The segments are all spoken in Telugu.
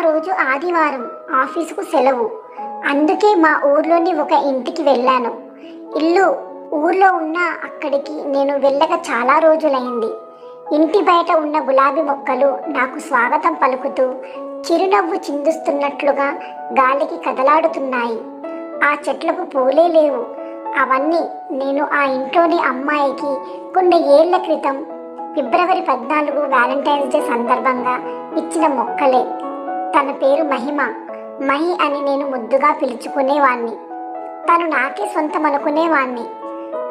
రోజు ఆదివారం ఆఫీసుకు సెలవు. అందుకే మా ఊర్లోని ఒక ఇంటికి వెళ్ళాను. ఇల్లు ఊర్లో ఉన్న అక్కడికి నేను వెళ్ళక చాలా రోజులైంది. ఇంటి బయట ఉన్న గులాబీ మొక్కలు నాకు స్వాగతం పలుకుతూ చిరునవ్వు చిందుస్తున్నట్లుగా గాలికి కదలాడుతున్నాయి. ఆ చెట్లకు పూలే లేవు. అవన్నీ నేను ఆ ఇంట్లోని అమ్మాయికి కొన్ని ఏళ్ళ క్రితం ఫిబ్రవరి పద్నాలుగు వ్యాలంటైన్స్ డే సందర్భంగా ఇచ్చిన మొక్కలే. తన పేరు మహిమ. మహి అని నేను ముద్దుగా పిలుచుకునేవాణ్ణి. తను నాకే సొంతం అనుకునేవాణ్ణి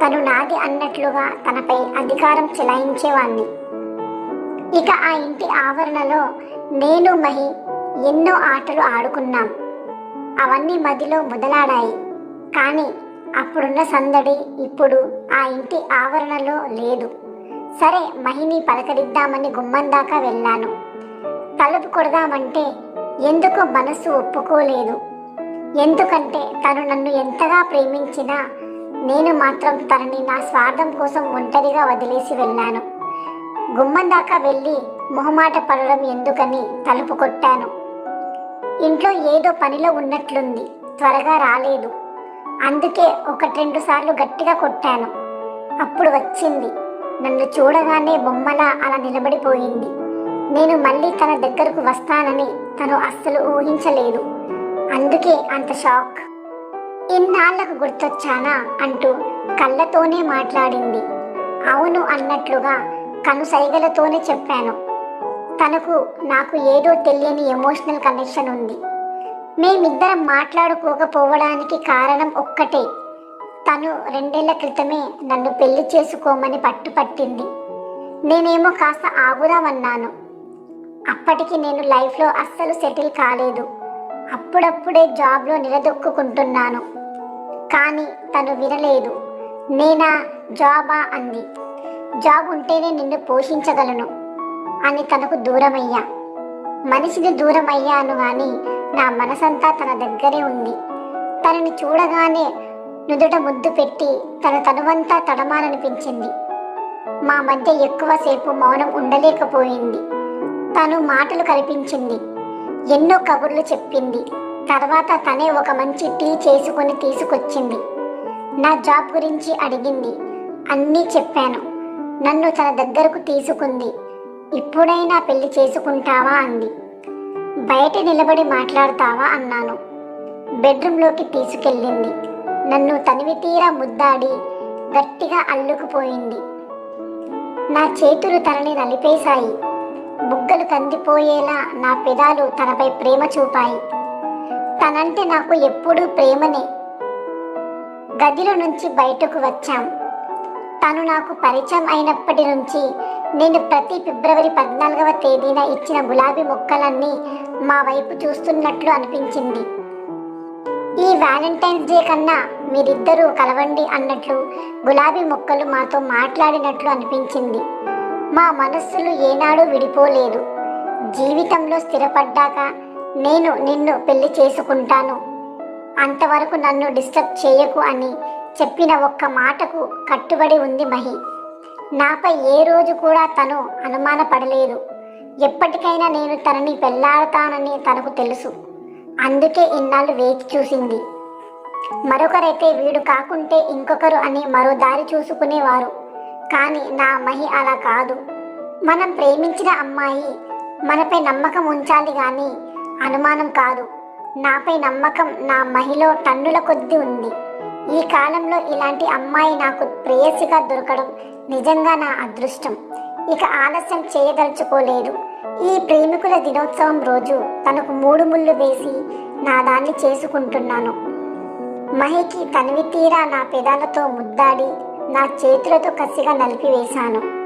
తను నాది అన్నట్లుగా తనపై అధికారం చెలాయించేవాణ్ణి. ఇక ఆ ఇంటి ఆవరణలో నేను మహి ఎన్నో ఆటలు ఆడుకున్నాం. అవన్నీ మదిలో మొదలాడాయి. కానీ అప్పుడున్న సందడి ఇప్పుడు ఆ ఇంటి ఆవరణలో లేదు. సరే మహిని పలకరిద్దామని గుమ్మం దాకా వెళ్ళాను. తలుపు కొడదామంటే ఎందుకో మనసు ఒప్పుకోలేదు. ఎందుకంటే తను నన్ను ఎంతగా ప్రేమించినా నేను మాత్రం తనని నా స్వార్థం కోసం ఒంటరిగా వదిలేసి వెళ్ళాను. గుమ్మం దాకా వెళ్ళి మొహమాట పడడం ఎందుకని తలుపు కొట్టాను. ఇంట్లో ఏదో పనిలో ఉన్నట్లుంది త్వరగా రాలేదు. అందుకే ఒకటి రెండు సార్లు గట్టిగా కొట్టాను. అప్పుడు వచ్చింది నన్ను చూడగానే బొమ్మలా అలా నిలబడిపోయింది. నేను మళ్ళీ తన దగ్గరకు వస్తానని తను అస్సలు ఊహించలేదు. అందుకే అంత షాక్. ఇన్నాళ్ళకు గుర్తొచ్చానా? అంటూ కళ్ళతోనే మాట్లాడింది. అవును అన్నట్లుగా కనుసైగలతోనే చెప్పాను. తనకు నాకు ఏదో తెలియని ఎమోషనల్ కనెక్షన్ ఉంది. మేమిద్దరం మాట్లాడుకోకపోవడానికి కారణం ఒక్కటే. తను రెండేళ్ళ క్రితమే నన్ను పెళ్ళి చేసుకోమని పట్టుపట్టింది. నేనేమో కాస్త ఆగుదామన్నాను. అప్పటికి నేను లైఫ్లో అస్సలు సెటిల్ కాలేదు. అప్పుడప్పుడే జాబ్లో నిలదొక్కుంటున్నాను కానీ తను వినలేదు. నేనా జాబా అంది. జాబ్ ఉంటేనే నిన్ను పోషించగలను అని తనకు దూరమయ్యా. మనిషిని దూరమయ్యాను కానీ నా మనసంతా తన దగ్గరే ఉంది. తనని చూడగానే నుదుట ముద్దు పెట్టి తన తనువంతా తడమాలనిపించింది మా మధ్య ఎక్కువసేపు మౌనం ఉండలేకపోయింది. తను మాటలు కల్పించింది ఎన్నో కబుర్లు చెప్పింది. తర్వాత తనే ఒక మంచి టీ చేసుకొని తీసుకొచ్చింది. నా జాబ్ గురించి అడిగింది. అన్నీ చెప్పాను. నన్ను తన దగ్గరకు తీసుకుంది. ఇప్పుడైనా పెళ్ళి చేసుకుంటావా? అంది. బయట నిలబడి మాట్లాడతావా? అన్నాను. బెడ్రూమ్లోకి తీసుకెళ్ళింది. నన్ను తనివి తీరా ముద్దాడి గట్టిగా అల్లుకుపోయింది. నా చేతులు తనని నలిపేశాయి. బుగ్గలు కందిపోయేలా నా పెదాలు తనపై ప్రేమ చూపాయి. తనంటే నాకు ఎప్పుడూ ప్రేమనే. గదిలో నుంచి బయటకు వచ్చాం. తను నాకు పరిచయం అయినప్పటి నుంచి నేను ప్రతి ఫిబ్రవరి పద్నాలుగవ తేదీన ఇచ్చిన గులాబీ మొక్కలన్నీ మా వైపు చూస్తున్నట్లు అనిపించింది. ఈ వ్యాలంటైన్స్ డే కన్నా మీరిద్దరూ కలవండి అన్నట్లు గులాబీ మొక్కలు మాతో మాట్లాడినట్లు అనిపించింది. మా మనస్సులు ఏనాడు విడిపోలేదు. జీవితంలో స్థిరపడ్డాక నేను నిన్ను పెళ్ళి చేసుకుంటాను. అంతవరకు నన్ను డిస్టర్బ్ చేయకు అని చెప్పిన ఒక్క మాటకు కట్టుబడి ఉంది మహి. నాపై ఏ రోజు కూడా తను అనుమానపడలేదు. ఎప్పటికైనా నేను తనని పెళ్ళాడతానని తనకు తెలుసు. అందుకే ఇన్నాళ్ళు వేచి చూసింది. మరొకరైతే వీడు కాకుంటే ఇంకొకరు అని మరో దారి చూసుకునేవారు. కానీ నా మహి అలా కాదు. మనం ప్రేమించిన అమ్మాయి మనపై నమ్మకం ఉంచాలి కానీ అనుమానం కాదు. నాపై నమ్మకం నా మహిలో టన్నుల కొద్ది ఉంది. ఈ కాలంలో ఇలాంటి అమ్మాయి నాకు ప్రేయసిగా దొరకడం నిజంగా నా అదృష్టం. ఇక ఆలస్యం చేయదలుచుకోలేదు. ఈ ప్రేమికుల దినోత్సవం రోజు తనకు మూడు ముళ్ళు వేసి నా దాన్ని చేసుకుంటున్నాను. మహికి తనివి తీరా నా పెదాలతో ముద్దాడి నా చేతులతో కసిగా నలిపివేశాను.